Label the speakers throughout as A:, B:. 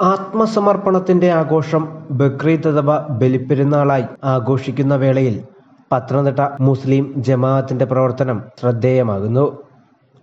A: ആത്മസമർപ്പണത്തിന്റെ ആഘോഷം ബക്രീദ് അഥവാ ബലിപ്പെരുന്നാളായി ആഘോഷിക്കുന്ന വേളയിൽ പത്തനംതിട്ട മുസ്ലിം ജമാഅത്തിന്റെ പ്രവർത്തനം ശ്രദ്ധേയമാകുന്നു.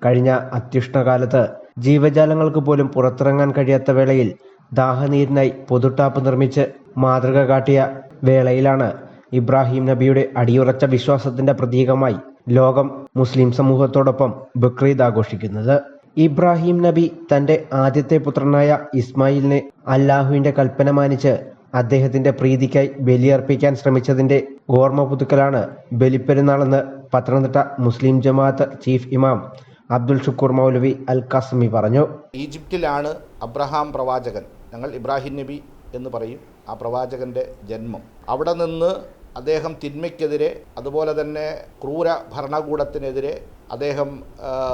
A: കഴിഞ്ഞ അത്യുഷ്ണകാലത്ത് ജീവജാലങ്ങൾക്ക് പോലും പുറത്തിറങ്ങാൻ കഴിയാത്ത വേളയിൽ ദാഹനീരിനായി പൊതുട്ടാപ്പ് നിർമ്മിച്ച് മാതൃക കാട്ടിയ വേളയിലാണ് ഇബ്രാഹിം നബിയുടെ അടിയുറച്ച വിശ്വാസത്തിന്റെ പ്രതീകമായി ലോകം മുസ്ലിം സമൂഹത്തോടൊപ്പം ബക്രീദ് ആഘോഷിക്കുന്നത്. ഇബ്രാഹിം നബി തന്റെ ആദ്യത്തെ പുത്രനായ ഇസ്മായിലിനെ അല്ലാഹുവിന്റെ കൽപ്പന മാനിച്ച് അദ്ദേഹത്തിന്റെ പ്രീതിക്കായി ബലിയർപ്പിക്കാൻ ശ്രമിച്ചതിന്റെ ഓർമ്മ പുതുക്കലാണ് ബലിപ്പെരുന്നാളെന്ന് പത്തനംതിട്ട മുസ്ലിം ജമാഅത്ത് ചീഫ് ഇമാം അബ്ദുൽ ഷുക്കൂർ മൗലവി അൽ കസ്മി പറഞ്ഞു.
B: ഈജിപ്തിലാണ് അബ്രഹാം പ്രവാചകൻ. ഞങ്ങൾ ഇബ്രാഹിം നബി എന്ന് പറയും. ആ പ്രവാചകന്റെ ജന്മം. അവിടെ നിന്ന് അദ്ദേഹം തിന്മയ്ക്കെതിരെ അതുപോലെ തന്നെ ക്രൂര ഭരണകൂടത്തിനെതിരെ അദ്ദേഹം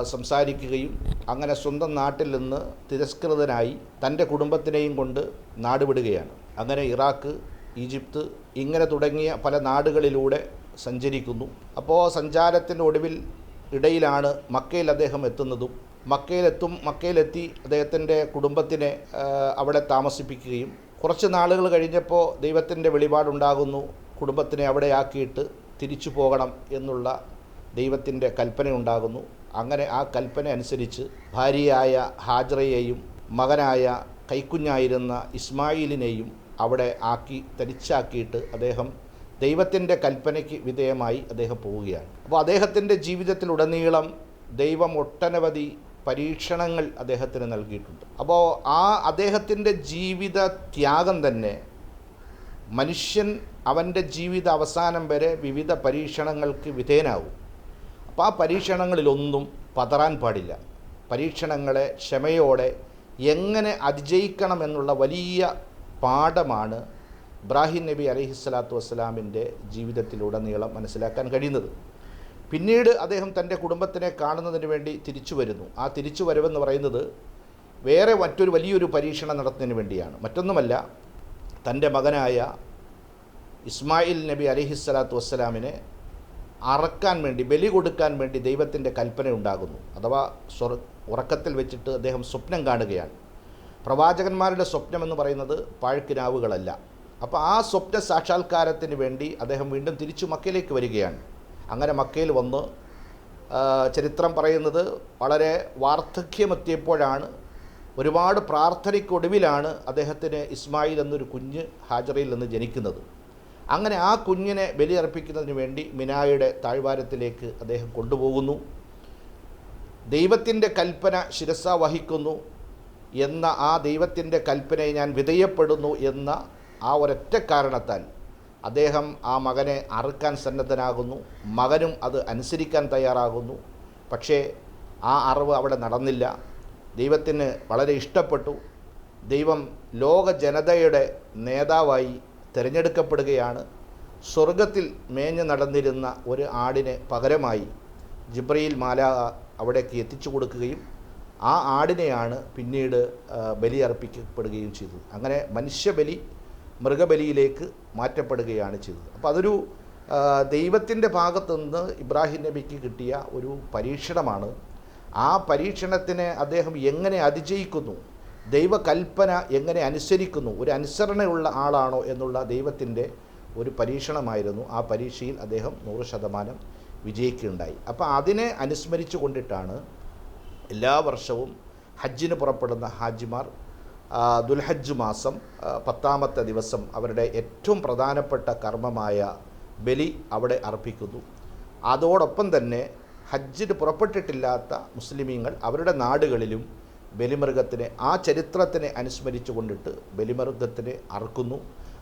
B: സംസാരിക്കുകയും അങ്ങനെ സ്വന്തം നാട്ടിൽ നിന്ന് തിരസ്കൃതനായി തന്റെ കുടുംബത്തിനെയും കൊണ്ട് നാടുവിടുകയാണ്. അങ്ങനെ ഇറാഖ് ഈജിപ്ത് ഇങ്ങനെ തുടങ്ങിയ പല നാടുകളിലൂടെ സഞ്ചരിക്കുന്നു. അപ്പോൾ സഞ്ചാരത്തിന്റെ ഒടുവിൽ ഇടയിലാണ് മക്കയിൽ അദ്ദേഹം എത്തുന്നതും. മക്കയിലെത്തും മക്കയിലെത്തി അദ്ദേഹത്തിന്റെ കുടുംബത്തിനെ അവിടെ താമസിപ്പിക്കുകയും കുറച്ച് നാളുകൾ കഴിഞ്ഞപ്പോൾ ദൈവത്തിന്റെ വെളിപാടുണ്ടാകുന്നു. കുടുംബത്തിനെ അവിടെ ആക്കിയിട്ട് തിരിച്ചു പോകണം എന്നുള്ള ദൈവത്തിന്റെ കൽപ്പനയുണ്ടാകുന്നു. അങ്ങനെ ആ കൽപ്പന അനുസരിച്ച് ഭാര്യയായ ഹാജറയെയും മകനായ കൈക്കുഞ്ഞായിരുന്ന ഇസ്മായിലിനെയും അവിടെ ആക്കി തരിച്ചാക്കിയിട്ട് അദ്ദേഹം ദൈവത്തിന്റെ കൽപ്പനയ്ക്ക് വിധേയമായി അദ്ദേഹം പോവുകയാണ്. അപ്പോൾ അദ്ദേഹത്തിന്റെ ജീവിതത്തിലുടനീളം ദൈവം ഒട്ടനവധി പരീക്ഷണങ്ങൾ അദ്ദേഹത്തിന് നൽകിയിട്ടുണ്ട്. അപ്പോൾ ആ അദ്ദേഹത്തിന്റെ ജീവിത ത്യാഗം തന്നെ മനുഷ്യൻ അവന്റെ ജീവിത അവസാനം വരെ വിവിധ പരീക്ഷണങ്ങൾക്ക് വിധേയനാകും അപ്പോൾ ആ പരീക്ഷണങ്ങളിലൊന്നും പതറാൻ പാടില്ല. പരീക്ഷണങ്ങളെ ക്ഷമയോടെ എങ്ങനെ അതിജയിക്കണമെന്നുള്ള വലിയ പാഠമാണ് ഇബ്രാഹിം നബി അലഹിസ്സലാത്തു വസ്സലാമിന്റെ ജീവിതത്തിലുടനീളം മനസ്സിലാക്കാൻ കഴിയുന്നത്. പിന്നീട് അദ്ദേഹം തന്റെ കുടുംബത്തിനെ കാണുന്നതിന് വേണ്ടി തിരിച്ചു വരുന്നു. ആ തിരിച്ചു വരവെന്ന് പറയുന്നത് വേറെ മറ്റൊരു വലിയൊരു പരീക്ഷണം നടത്തുന്നതിന് വേണ്ടിയാണ്. മറ്റൊന്നുമല്ല തന്റെ മകനായ ഇസ്മായിൽ നബി അലിഹിസ്സലാത്തു വസ്സലാമിനെ അറക്കാൻ വേണ്ടി ബലി കൊടുക്കാൻ വേണ്ടി ദൈവത്തിന്റെ കൽപ്പന ഉണ്ടാകുന്നു. അഥവാ സ്വർ ഉറക്കത്തിൽ വെച്ചിട്ട് അദ്ദേഹം സ്വപ്നം കാണുകയാണ്. പ്രവാചകന്മാരുടെ സ്വപ്നം എന്ന് പറയുന്നത് പാഴ്ക്കിനാവുകളല്ല. അപ്പോൾ ആ സ്വപ്ന സാക്ഷാത്കാരത്തിന് വേണ്ടി അദ്ദേഹം വീണ്ടും തിരിച്ചു മക്കയിലേക്ക് വരികയാണ്. അങ്ങനെ മക്കയിൽ വന്ന് ചരിത്രം പറയുന്നത് വളരെ വാർദ്ധക്യമെത്തിയപ്പോഴാണ് ഒരുപാട് പ്രാർത്ഥനയ്ക്കൊടുവിലാണ് അദ്ദേഹത്തിന് ഇസ്മായിൽ എന്നൊരു കുഞ്ഞ് ഹാജറയിൽ നിന്ന് ജനിക്കുന്നത്. അങ്ങനെ ആ കുഞ്ഞിനെ ബലിയർപ്പിക്കുന്നതിന് വേണ്ടി മിനായുടെ താഴ്വാരത്തിലേക്ക് അദ്ദേഹം കൊണ്ടുപോകുന്നു. ദൈവത്തിന്റെ കൽപ്പന ശിരസ വഹിക്കുന്നു എന്ന ആ ദൈവത്തിന്റെ കൽപ്പനയെ ഞാൻ വിധേയപ്പെടുന്നു എന്ന ആ ഒരൊറ്റ കാരണത്താൽ അദ്ദേഹം ആ മകനെ അറുക്കാൻ സന്നദ്ധനാകുന്നു. മകനും അത് അനുസരിക്കാൻ തയ്യാറാകുന്നു. പക്ഷേ ആ അറിവ് അവിടെ നടന്നില്ല. ദൈവത്തിന് വളരെ ഇഷ്ടപ്പെട്ടു. ദൈവം ലോക ജനതയുടെ നേതാവായി തിരഞ്ഞെടുക്കപ്പെടുകയാണ്. സ്വർഗത്തിൽ മേഞ്ഞു നടന്നിരുന്ന ഒരു ആടിനെ പകരമായി ജിബ്രയിൽ മാല അവിടേക്ക് എത്തിച്ചു കൊടുക്കുകയും ആ ആടിനെയാണ് പിന്നീട് ബലി അർപ്പിക്കപ്പെടുകയും ചെയ്തത്. അങ്ങനെ മനുഷ്യബലി മൃഗബലിയിലേക്ക് മാറ്റപ്പെടുകയാണ് ചെയ്തത്. അപ്പോൾ അതൊരു ദൈവത്തിന്റെ ഭാഗത്തു നിന്ന് ഇബ്രാഹിം നബിക്ക് കിട്ടിയ ഒരു പരീക്ഷണമാണ്. ആ പരീക്ഷണത്തിനെ അദ്ദേഹം എങ്ങനെ അതിജയിക്കുന്നു? ദൈവകൽപ്പന എങ്ങനെ അനുസരിക്കുന്നു? ഒരു അനുസരണയുള്ള ആളാണോ എന്നുള്ള ദൈവത്തിന്റെ ഒരു പരീക്ഷണമായിരുന്നു. ആ പരീക്ഷയിൽ അദ്ദേഹം നൂറ് ശതമാനം വിജയിക്കുകയുണ്ടായി. അപ്പോൾ അതിനെ അനുസ്മരിച്ചു കൊണ്ടിട്ടാണ് എല്ലാ വർഷവും ഹജ്ജിന് പുറപ്പെടുന്ന ഹാജിമാർ ദുൽഹജ്ജ് മാസം പത്താമത്തെ ദിവസം അവരുടെ ഏറ്റവും പ്രധാനപ്പെട്ട കർമ്മമായ ബലി അവിടെ അർപ്പിക്കുന്നു. അതോടൊപ്പം തന്നെ ഹജ്ജിന് പുറപ്പെട്ടിട്ടില്ലാത്ത മുസ്ലിമീങ്ങൾ അവരുടെ നാടുകളിലും ബലിമൃഗത്തിനെ ആ ചരിത്രത്തിനെ അനുസ്മരിച്ചു കൊണ്ടിട്ട് ബലിമൃഗത്തിനെ അറുക്കുന്നു.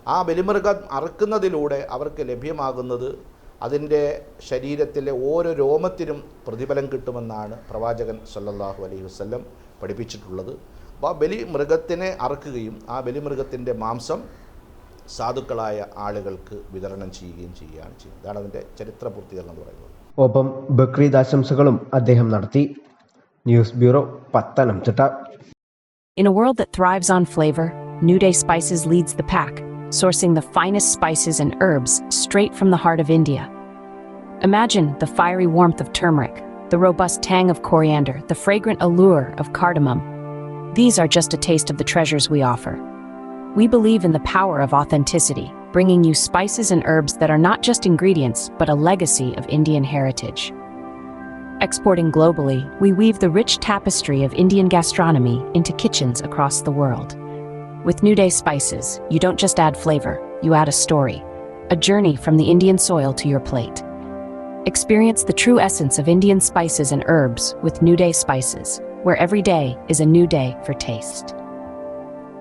B: ആ ബലിമൃഗം അറുക്കുന്നതിലൂടെ അവർക്ക് ലഭ്യമാകുന്നത് അതിന്റെ ശരീരത്തിലെ ഓരോ രോമത്തിനും പ്രതിഫലം കിട്ടുമെന്നാണ് പ്രവാചകൻ സല്ലല്ലാഹു അലൈഹി വസല്ലം പഠിപ്പിച്ചിട്ടുള്ളത്. അപ്പോൾ ആ ബലി മൃഗത്തിനെ അറുക്കുകയും ആ ബലിമൃഗത്തിന്റെ മാംസം സാധുക്കളായ ആളുകൾക്ക് വിതരണം ചെയ്യുകയും ചെയ്യുകയാണ് ചെയ്യുന്നത്. അതാണ് അതിന്റെ ചരിത്ര പൂർത്തീകരണം എന്ന് പറയുന്നത്.
A: ഒപ്പം ബക്രീദ് ആശംസകളും അദ്ദേഹം നടത്തി. News Bureau, Pattanamthitta.
C: In a world that thrives on flavor, New Day Spices leads the pack, sourcing the finest spices and herbs straight from the heart of India. Imagine the fiery warmth of turmeric, the robust tang of coriander, the fragrant allure of cardamom. These are just a taste of the treasures we offer. We believe in the power of authenticity, bringing you spices and herbs that are not just ingredients, but a legacy of Indian heritage. Exporting globally, we weave the rich tapestry of Indian gastronomy into kitchens across the world. With New Day spices, you don't just add flavor, you add a story, a journey from the Indian soil to your plate. Experience the true essence of Indian spices and herbs with New Day spices, where every day is a new day for taste.